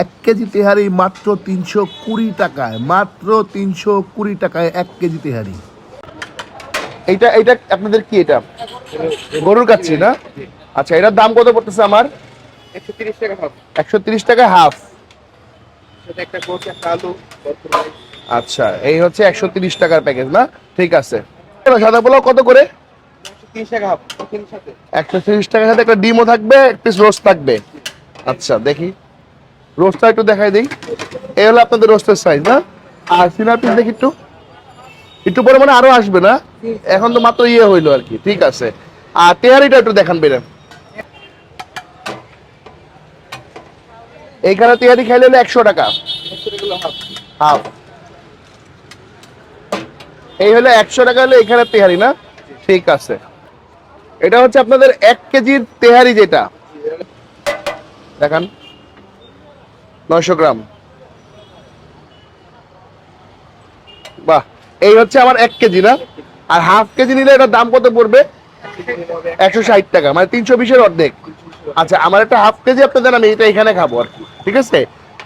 এক কেজি তেহারি মাত্র তিনশো কুড়ি টাকায় মাত্র তিনশো কুড়ি টাকায় এক কেজি তেহারি। এইটা এইটা আপনাদের কি এটা? গরুর কাচ্ছি না? আচ্ছা এটার দাম কত পড়তেছে আমার? একশো তিরিশ টাকা হাফ। আচ্ছা এই হচ্ছে একশো তিরিশ টাকার প্যাকেজ না? ঠিক আছে। সাদা পোলাও কত করে? একশো তিরিশ টাকার সাথে একটা ডিমও থাকবে এক পিস রোস্ট থাকবে। আচ্ছা দেখি। রোস্টটা একটু দেখাই দিই। এই হলো আপনাদের রোস্টের সাইজ না? আর সিনার পিস দেখি একটু। একটু পরে মানে আরও আসবে, না? এখন তো মাত্র ইয়ে হইল আর কি, ঠিক আছে। আর তেহারিটা একটু দেখান বেরে এইখানে তেহারি খাইলে হলো একশো টাকা। হাফ এই হলো একশো টাকা হলে এখানে তেহারি না? ঠিক আছে। এটা হচ্ছে আপনাদের এক কেজির তেহারি যেটা। দেখান। নয়শো গ্রাম। বাহ, এই হচ্ছে আমার এক কেজি, না? আর হাফ কেজি নিলে এটার দাম কত পড়বে? একশো ষাট টাকা মানে তিনশো বিশের অর্ধেক। আচ্ছা আমার একটা হাফ কেজি আপনি দেন, আমি এটা এখানে খাব আর কি, ঠিক আছে?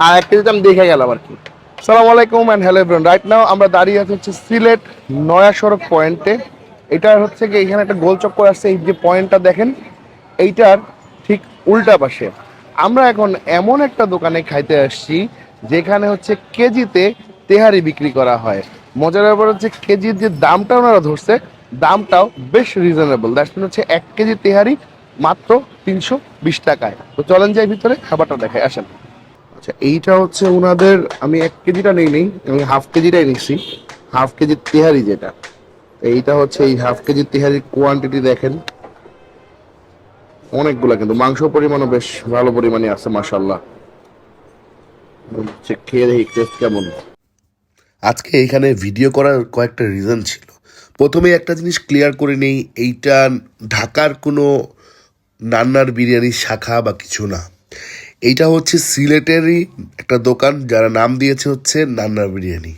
আর এক কেজিতে আমি দেখে গেলাম আর কি। সালাম আলাইকুম and hello everyone right now আমরা দাঁড়িয়ে আছি হচ্ছে সিলেট নয়া সড়ক পয়েন্টে। এটা হচ্ছে কি এখানে একটা গোল চক্কর আসছে, এই যে পয়েন্টটা দেখেন, এইটার ঠিক উল্টা পাশে। আমরা এখন এমন একটা দোকানে খাইতে আসছি, যেখানে হচ্ছে কেজিতে তেহারি বিক্রি করা হয়। মজার ব্যাপার হচ্ছে কেজির যে দামটা ওনারা ধরছে, দামটাও বেশ রিজনেবল দ্যাটস মিন হচ্ছে এক কেজি তেহারি মাত্র তিনশো বিশ টাকায়। তো চলেন যাই ভিতরে, খাবারটা দেখাই, আসেন। আচ্ছা এইটা হচ্ছে ওনাদের আমি এক কেজিটা নেই নেই, আমি হাফ কেজিটাই নিচ্ছি। হাফ কেজির তেহারি যেটা। এইটা হচ্ছে এই হাফ কেজির তেহারির কোয়ান্টিটি দেখেন। অনেকগুলা, কিন্তু মাংস পরিমাণও বেশ ভালো পরিমাণে আছে মাসাল্লাহ খেয়ে দেখি টেস্ট কেমন। আজকে এখানে ভিডিও করার কয়েকটা রিজন ছিল। প্রথমে একটা জিনিস ক্লিয়ার করে নেই, এইটা ঢাকার কোনো নান্নার বিরিয়ানির শাখা বা কিছু না। এইটা হচ্ছে সিলেটেরই একটা দোকান, যারা নাম দিয়েছে হচ্ছে নান্নার বিরিয়ানি।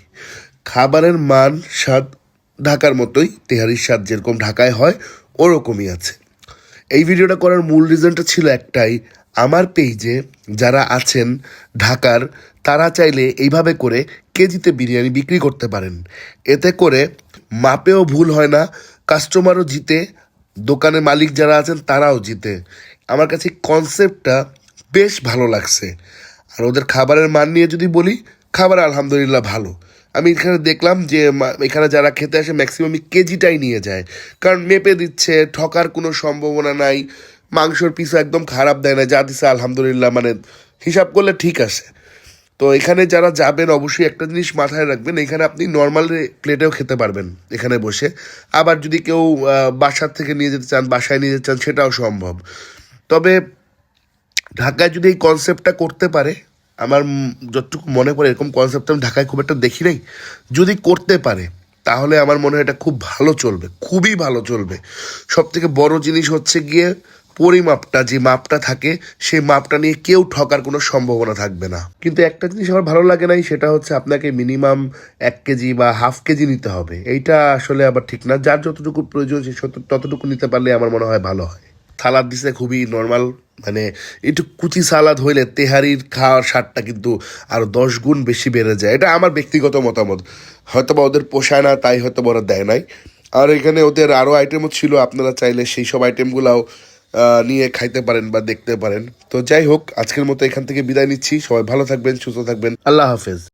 খাবারের মান, স্বাদ ঢাকার মতোই, তেহারির স্বাদ যেরকম ঢাকায় হয়, ওরকমই আছে। এই ভিডিওটা করার মূল রিজনটা ছিল একটাই। আমার পেজে যারা আছেন ঢাকার, তারা চাইলে এইভাবে করে কেজিতে বিরিয়ানি বিক্রি করতে পারেন। এতে করে মাপেও ভুল হয় না কাস্টমারও জিতে, দোকানের মালিক যারা আছেন তারাও জিতে। আমার কাছে কনসেপ্টটা বেশ ভালো লাগছে। আর ওদের খাবারের মান নিয়ে যদি বলি, খাবার আলহামদুলিল্লাহ ভালো। আমি এখানে দেখলাম যে এখানে যারা খেতে আসে ম্যাক্সিমামই কেজিটাই নিয়ে যায়। কারণ মেপে দিচ্ছে, ঠকার কোনো সম্ভাবনা নাই, মাংসর পিসও একদম খারাপ দেয় না, যা দিচ্ছে আলহামদুলিল্লাহ মানে হিসাব করলে ঠিক আছে। তো এখানে যারা যাবেন, অবশ্যই একটা জিনিস মাথায় রাখবেন, এখানে আপনি নর্মাল প্লেটেও খেতে পারবেন, এখানে বসে। আবার যদি কেউ বাসার থেকে নিয়ে যেতে চান, বাসায় নিয়ে যেতে চান, সেটাও সম্ভব। তবে ঢাকায় যদি এই কনসেপ্টটা করতে পারে আমার যতটুকু মনে পড়ে, এরকম কনসেপ্ট আমি ঢাকায় খুব একটা দেখি নাই। যদি করতে পারে, তাহলে আমার মনে হয় এটা খুব ভালো চলবে, খুবই ভালো চলবে। সব থেকে বড় জিনিস হচ্ছে গিয়ে পরিমাপটা, যে মাপটা থাকে, সেই মাপটা নিয়ে কেউ ঠকার কোনো সম্ভাবনা থাকবে না। কিন্তু একটা জিনিস আমার ভালো লাগে নাই, সেটা হচ্ছে আপনাকে মিনিমাম এক কেজি বা হাফ কেজি নিতে হবে। এইটা আসলে আবার ঠিক না। যার যতটুকু প্রয়োজন, সে ততটুকু নিতে পারলে আমার মনে হয় ভালো হয়। সালাদ দিছে খুবই নর্মাল মানে একটু কুচি সালাদ হইলে তেহারির খাওয়ার স্বাদটা কিন্তু আরও দশ গুণ বেশি বেড়ে যায়। এটা আমার ব্যক্তিগত মতামত। হয়তো বা ওদের পোষায় না, তাই হয়তো বা ওরা দেয় নাই। আর এখানে ওদের আরও আইটেমও ছিল, আপনারা চাইলে সেই সব আইটেমগুলাও নিয়ে খাইতে পারেন বা দেখতে পারেন। তো যাই হোক, আজকের মতো এখান থেকে বিদায় নিচ্ছি। সবাই ভালো থাকবেন, সুস্থ থাকবেন। আল্লাহ হাফেজ।